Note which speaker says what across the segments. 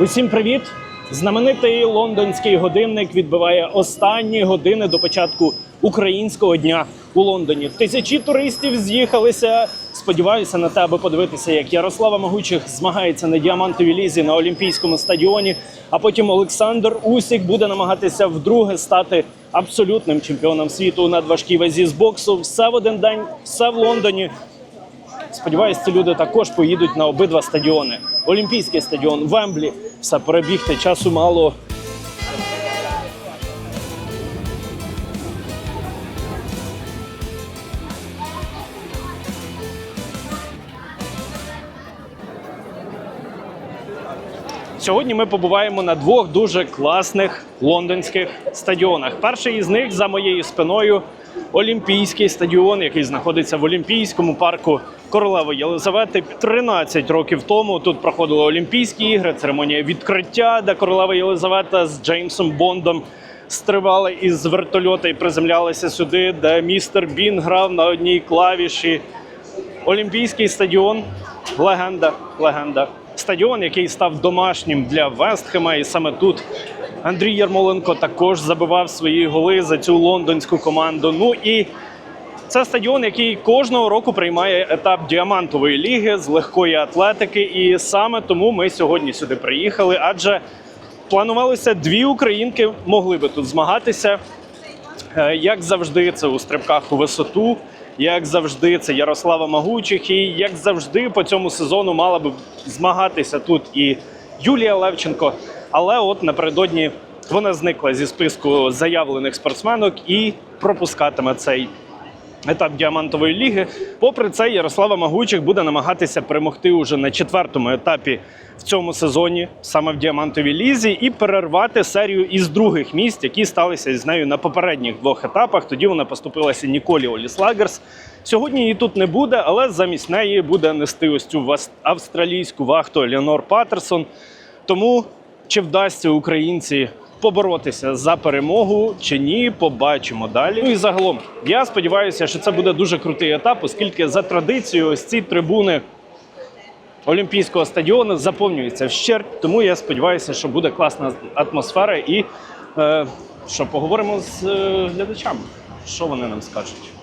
Speaker 1: Усім привіт! Знаменитий лондонський годинник відбиває останні години до початку українського дня у Лондоні. Тисячі туристів з'їхалися. Сподіваюся на те, аби подивитися, як Ярослава Могучих змагається на діамантовій лізі на Олімпійському стадіоні. А потім Олександр Усік буде намагатися вдруге стати абсолютним чемпіоном світу у надважкій вазі з боксу. Все в один день, все в Лондоні. Сподіваюсь, ці люди також поїдуть на обидва стадіони. Олімпійський стадіон, Вемблі. Все перебігти, часу мало. Сьогодні ми побуваємо на двох дуже класних лондонських стадіонах. Перший із них за моєю спиною Олімпійський стадіон, який знаходиться в Олімпійському парку Королеви Єлизавети. 13 років тому тут проходили Олімпійські ігри, церемонія відкриття, де королева Єлизавета з Джеймсом Бондом стривали із вертольота і приземлялися сюди, де містер Бін грав на одній клавіші. Олімпійський стадіон легенда, легенда. Стадіон, який став домашнім для Вестхема, і саме тут Андрій Ярмоленко також забивав свої голи за цю лондонську команду. Ну і це стадіон, який кожного року приймає етап діамантової ліги з легкої атлетики. І саме тому ми сьогодні сюди приїхали, адже планувалося дві українки могли би тут змагатися. Е, Як завжди, це у стрибках у висоту. Як завжди, це Ярослава Магучих. І як завжди, по цьому сезону мала би змагатися тут і Юлія Левченко. Але от напередодні вона зникла зі списку заявлених спортсменок і пропускатиме цей етап діамантової ліги. Попри це, Ярослава Магучих буде намагатися перемогти уже на четвертому етапі в цьому сезоні, саме в діамантовій лізі, і перервати серію із других місць, які сталися з нею на попередніх двох етапах. Тоді вона поступилася Ніколі Оліслагерс. Сьогодні її тут не буде, але замість неї буде нести ось цю австралійську вахту Леонор Паттерсон. Тому чи вдасться українці поборотися за перемогу чи ні, побачимо далі. Ну і загалом, я сподіваюся, що це буде дуже крутий етап, оскільки за традицією ось ці трибуни Олімпійського стадіону заповнюються вщерть. Тому я сподіваюся, що буде класна атмосфера і е, що поговоримо з е, глядачами. Що вони нам скажуть?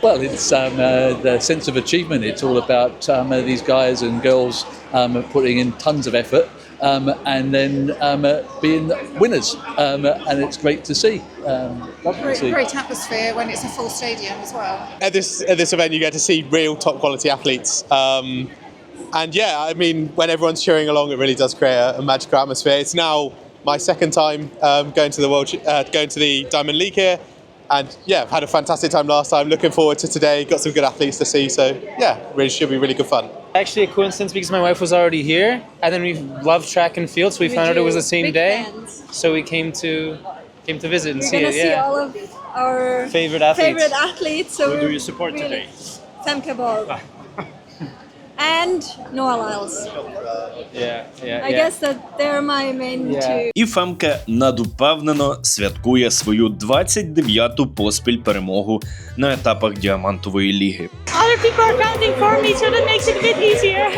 Speaker 2: Well, it's um, uh, the sense of achievement. It's all about um, uh, these guys and girls um, putting in tons of effort um, and then um, uh, being winners. Um, and it's great to see. Um, lovely to
Speaker 3: Great,
Speaker 2: see.
Speaker 3: great atmosphere when it's a full stadium as well.
Speaker 4: at this at this event you get to see real top quality athletes um, and yeah i mean when everyone's cheering along it really does create a, a magical atmosphere it's now my second time um, going to the world uh, going to the diamond league here and yeah i've had a fantastic time last time looking forward to today got some good athletes to see so yeah really should be really good fun
Speaker 5: Actually, a coincidence because my wife was already here, and then we love track and field, so we,
Speaker 6: We
Speaker 5: found out it was the same day.
Speaker 6: fans.
Speaker 5: So we came to came to visit and
Speaker 6: We're
Speaker 5: see it.
Speaker 6: see
Speaker 5: yeah,
Speaker 6: all of our
Speaker 5: favorite athletes.
Speaker 6: favorite athletes. So
Speaker 1: Who do you support
Speaker 6: really-
Speaker 1: today?
Speaker 6: Femke Ball. Ah. And Noah Lyles.
Speaker 5: Yeah, yeah.
Speaker 6: I
Speaker 5: yeah.
Speaker 6: guess that they're my main
Speaker 5: Yeah.
Speaker 6: two.
Speaker 7: І Фемке надупевнено святкує свою 29-ту поспіль перемогу на етапах діамантової ліги.
Speaker 8: Other people are counting for me, so that makes it a bit easier.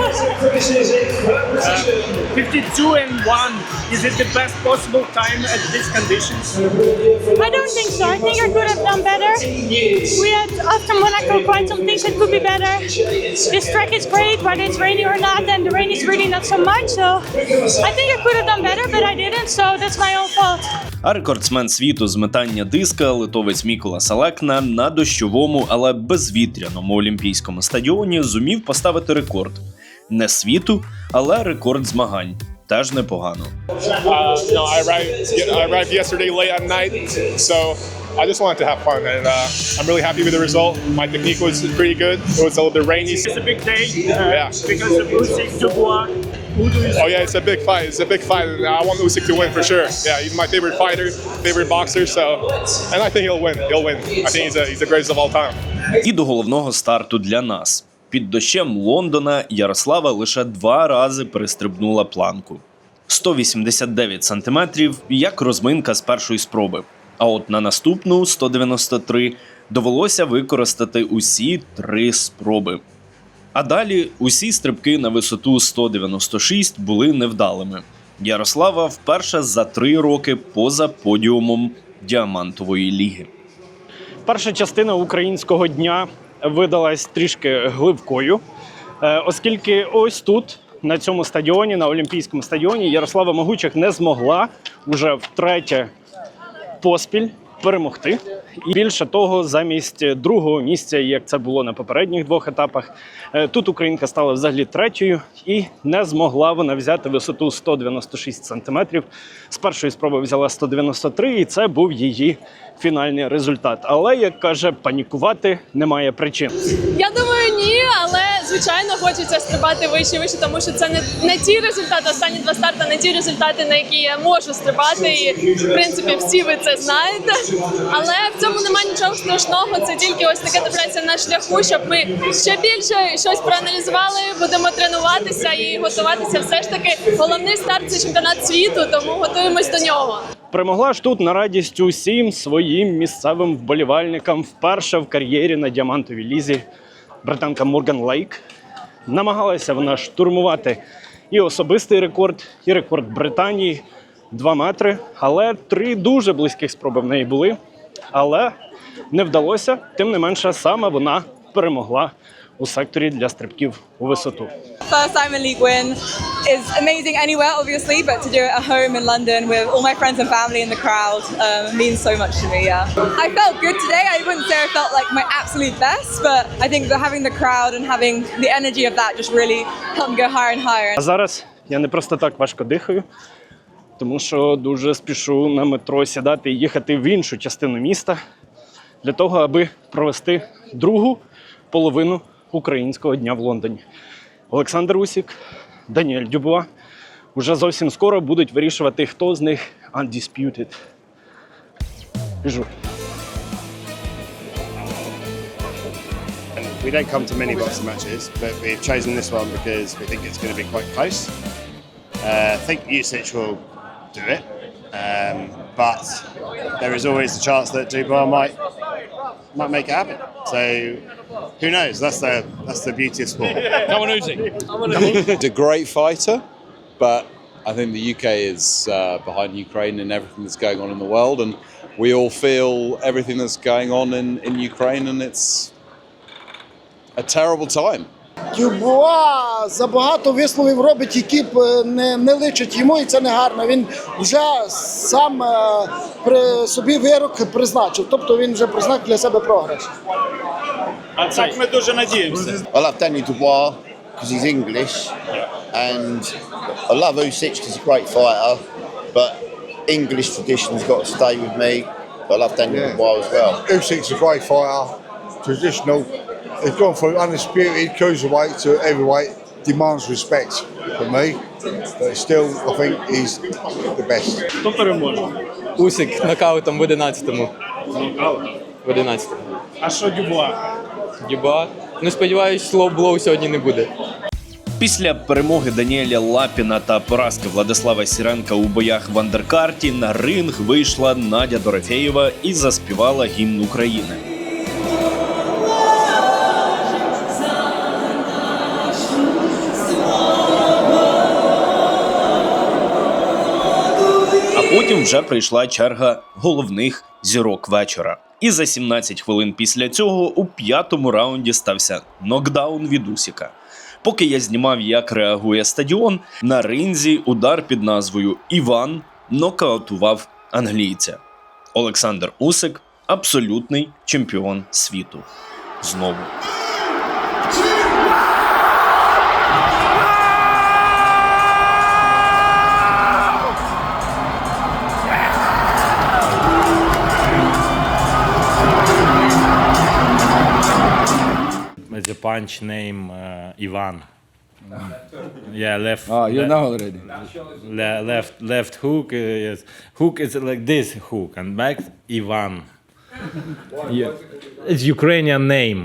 Speaker 1: 52 and 1. Is it the best possible time at these conditions?
Speaker 8: I don't think so. I think I could have done better. We had after Monaco quite some things that could be better. This track is great, whether it's rainy or not, and the rain is really not so much. So I think I could have done better, but I didn't. So that's my own fault.
Speaker 7: А рекордсмен світу з метання диска литовець Мікола Салекна на дощовому, але безвітряному олімпійському стадіоні зумів поставити рекорд не світу, але рекорд змагань. Теж непогано.
Speaker 9: Uh, no, I arrived. I arrived yesterday late at night, so I just wanted to have fun, and uh, I'm really happy with the result. My technique was pretty good. It was a little bit rainy.
Speaker 1: It's a big day uh,
Speaker 9: Yeah.
Speaker 1: because the Dubois. Who do you
Speaker 9: Oh yeah, it's a big fight. It's a big fight, and I want Usyk to win for sure. Yeah, he's my favorite fighter, favorite boxer. So, and I think he'll win. He'll win. I think he's a, he's the greatest of all time.
Speaker 7: І до головного старту для нас. Під дощем Лондона Ярослава лише два рази перестрибнула планку. 189 сантиметрів, як розминка з першої спроби. А от на наступну 193 довелося використати усі три спроби. А далі усі стрибки на висоту 196 були невдалими. Ярослава вперше за три роки поза подіумом діамантової ліги.
Speaker 1: Перша частина українського дня видалась трішки гливкою, е, оскільки ось тут, на цьому стадіоні, на Олімпійському стадіоні, Ярослава Могучих не змогла уже втретє поспіль перемогти. І більше того, замість другого місця, як це було на попередніх двох етапах, е, тут Українка стала взагалі третьою і не змогла вона взяти висоту 196 сантиметрів. З першої спроби взяла 193, і це був її фінальний результат. Але як каже, панікувати немає причин.
Speaker 10: Я думаю, звичайно хочеться стрибати вище, вище, тому що це не, не ті результати, останні два старти, не ті результати, на які я можу стрибати. І в принципі всі ви це знаєте. Але в цьому немає нічого страшного. Це тільки ось таке трапляється на шляху, щоб ми ще більше щось проаналізували, будемо тренуватися і готуватися. Все ж таки, головний старт це чемпіонат світу, тому готуємось до нього.
Speaker 1: Перемогла ж тут на радість усім своїм місцевим вболівальникам вперше в кар'єрі на діамантовій лізі британка Морган Лейк. Намагалася вона штурмувати і особистий рекорд, і рекорд Британії 2 метри. Але три дуже близьких спроби в неї були. Але не вдалося. Тим не менше, саме вона перемогла у секторі для стрибків у висоту.
Speaker 11: First time in League win is amazing anywhere, obviously, but to do it at home in London with all my friends and family in the crowd um, means so much to me. Yeah, I felt good today. I wouldn't say I felt like my absolute best, but I think that having the crowd and having the energy of that just really helped me go higher and higher.
Speaker 1: А зараз я не просто так важко дихаю, тому що дуже спішу на метро сідати і їхати в іншу частину міста для того, аби провести другу половину українського дня в Лондоні. Олександр Усік, Даніель Дюбуа уже зовсім скоро будуть вирішувати, хто з них undisputed. Біжу.
Speaker 12: We don't come to many boxing matches, but we've chosen this one because we think it's going to be quite close. Uh, I think Usic will do it, um, but there is always the chance that Dubois might might make it happen. So who knows? That's the that's the beauty of sport.
Speaker 13: He's a great fighter, but I think the UK is uh, behind Ukraine and everything that's going on in the world, and we all feel everything that's going on in, in Ukraine, and it's a terrible time.
Speaker 14: Дюбуа забагато висловів робить, які б е, не, не личать йому, і це не гарно. Він вже сам е, при собі вирок призначив. Тобто він вже призначив для себе програш.
Speaker 1: А це
Speaker 14: Ми дуже надіємося.
Speaker 12: I love Daniel Dubois because he's English, and I love Usyk because he's a great fighter. But English tradition's got to stay with me. I love Daniel Dubois as well.
Speaker 14: Usyk's a great fighter, traditional. He's gone from undisputed cruiserweight to heavyweight. Demands respect from me, but still, I think he's the best.
Speaker 1: хто переможе?
Speaker 5: Усик нокаутом в 11-му. В 11-му.
Speaker 1: А що Дюбуа?
Speaker 5: Дюба. Ну сподіваюсь, слоу блоу сьогодні не буде.
Speaker 7: Після перемоги Даніеля Лапіна та поразки Владислава Сіренка у боях в андеркарті на ринг вийшла Надя Дорофєєва і заспівала гімн України. Вже прийшла черга головних зірок вечора. І за 17 хвилин після цього у п'ятому раунді стався нокдаун від Усіка. Поки я знімав, як реагує стадіон, на ринзі удар під назвою Іван нокаутував англійця. Олександр Усик абсолютний чемпіон світу. Знову.
Speaker 15: Punch name uh, Ivan. Yeah, left.
Speaker 13: Oh, you
Speaker 15: le-
Speaker 13: know already.
Speaker 15: le- left left hook is hook is like this hook and back Ivan. Yeah, it's Ukrainian name.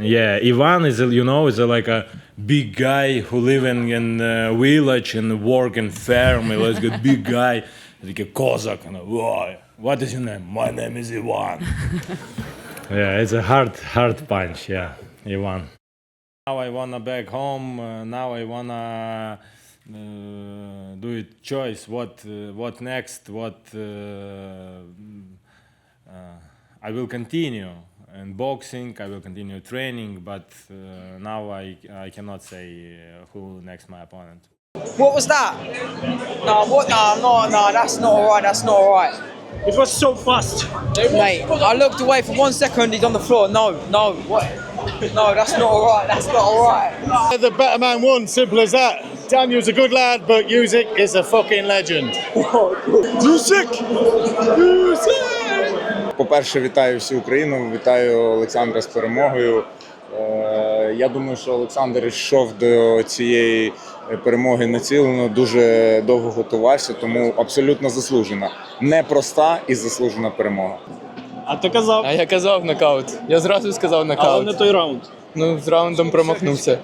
Speaker 15: Yeah, Ivan is a- you know is a, like a big guy who live in uh, village and work in farm. He was a big guy, like a Cossack. And, "Whoa, what is your name? My name is Ivan. yeah, it's a hard hard punch. Yeah, Ivan. Now I wanna back home. Uh, now I wanna uh, do it choice. What uh, what next? What uh, uh, I will continue in boxing. I will continue training, but uh, now I I cannot say uh, who next my opponent.
Speaker 16: What was that? No, what? No, no, no, that's not alright, that's not alright.
Speaker 1: It was so fast.
Speaker 16: Mate, I looked away for one second, he's on the floor. No, no, what? No, that's not alright, that's not alright.
Speaker 17: The better man won, simple as that. Daniel's a good lad, but Usyk is a fucking legend. Usyk!
Speaker 18: По-перше, вітаю всю Україну, вітаю Олександра з перемогою. Е, Я думаю, що Олександр йшов до цієї перемоги націлено, дуже довго готувався, тому абсолютно заслужена. Непроста і заслужена перемога.
Speaker 1: А ти казав?
Speaker 5: А я казав нокаут. Я зразу сказав
Speaker 1: Але
Speaker 5: нокаут.
Speaker 1: не той раунд.
Speaker 5: Ну, з раундом промахнувся.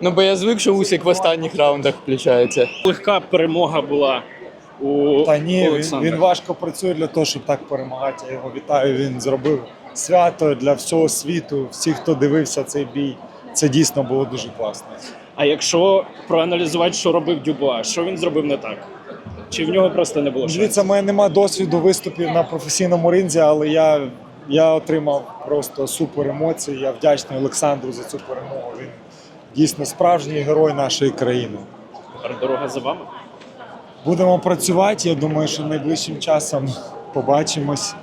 Speaker 5: Ну, бо я звик, що Усик в останніх раундах включається.
Speaker 1: Легка перемога була у
Speaker 19: Та ні, він,
Speaker 1: Олександра.
Speaker 19: він важко працює для того, щоб так перемагати. Я його вітаю. Він зробив свято для всього світу, всіх, хто дивився цей бій. Це дійсно було дуже класно.
Speaker 1: А якщо проаналізувати, що робив Дюбуа, що він зробив не так? Чи в нього просто не було шансів?
Speaker 19: Дивіться, в мене немає досвіду виступів на професійному ринзі, але я, я отримав просто супер емоції. Я вдячний Олександру за цю перемогу. Він дійсно справжній герой нашої країни.
Speaker 1: Тепер дорога за вами.
Speaker 19: Будемо працювати. Я думаю, що найближчим часом побачимось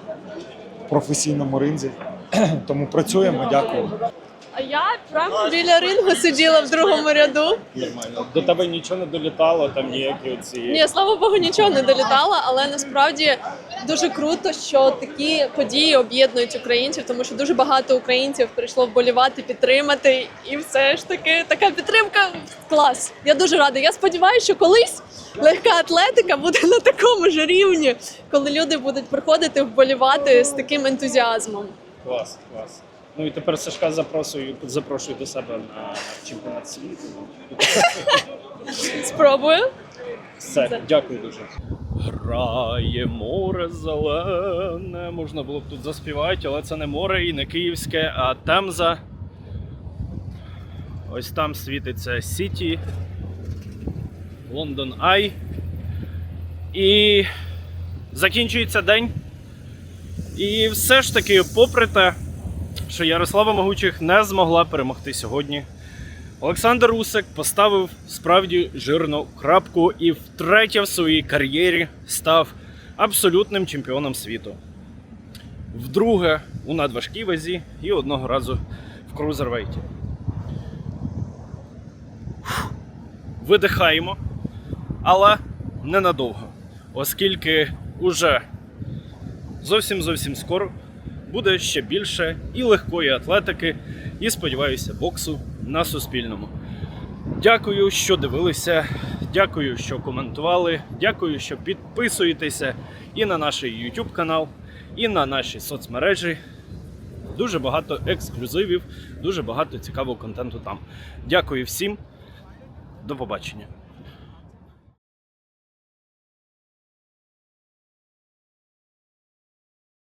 Speaker 19: в професійному ринзі. Тому працюємо. Дякую.
Speaker 10: А я прямо біля рингу сиділа в другому ряду.
Speaker 1: Нормально. До тебе нічого не долітало, там ніякі оці.
Speaker 10: Ні, слава Богу, нічого не долітало, але насправді дуже круто, що такі події об'єднують українців, тому що дуже багато українців прийшло вболівати, підтримати, і все ж таки така підтримка клас. Я дуже рада. Я сподіваюся, що колись легка атлетика буде на такому ж рівні, коли люди будуть приходити вболівати з таким ентузіазмом.
Speaker 1: Клас, клас. Ну і тепер Сашка запрошую, запрошую до себе на чемпіонат світу.
Speaker 10: Спробую.
Speaker 1: Все, дякую дуже. Грає море зелене. Можна було б тут заспівати, але це не море і не київське, а Темза. Ось там світиться Сіті, Лондон Ай. І закінчується день. І все ж таки, попри те, що Ярослава Могучих не змогла перемогти сьогодні. Олександр Усик поставив справді жирну крапку і втретє в своїй кар'єрі став абсолютним чемпіоном світу. Вдруге у надважкій вазі і одного разу в крузервейті. Видихаємо, але ненадовго, оскільки уже зовсім зовсім скоро буде ще більше і легкої атлетики, і сподіваюся, боксу на Суспільному. Дякую, що дивилися. Дякую, що коментували. Дякую, що підписуєтеся і на наш YouTube канал, і на наші соцмережі. Дуже багато ексклюзивів, дуже багато цікавого контенту там. Дякую всім. До побачення.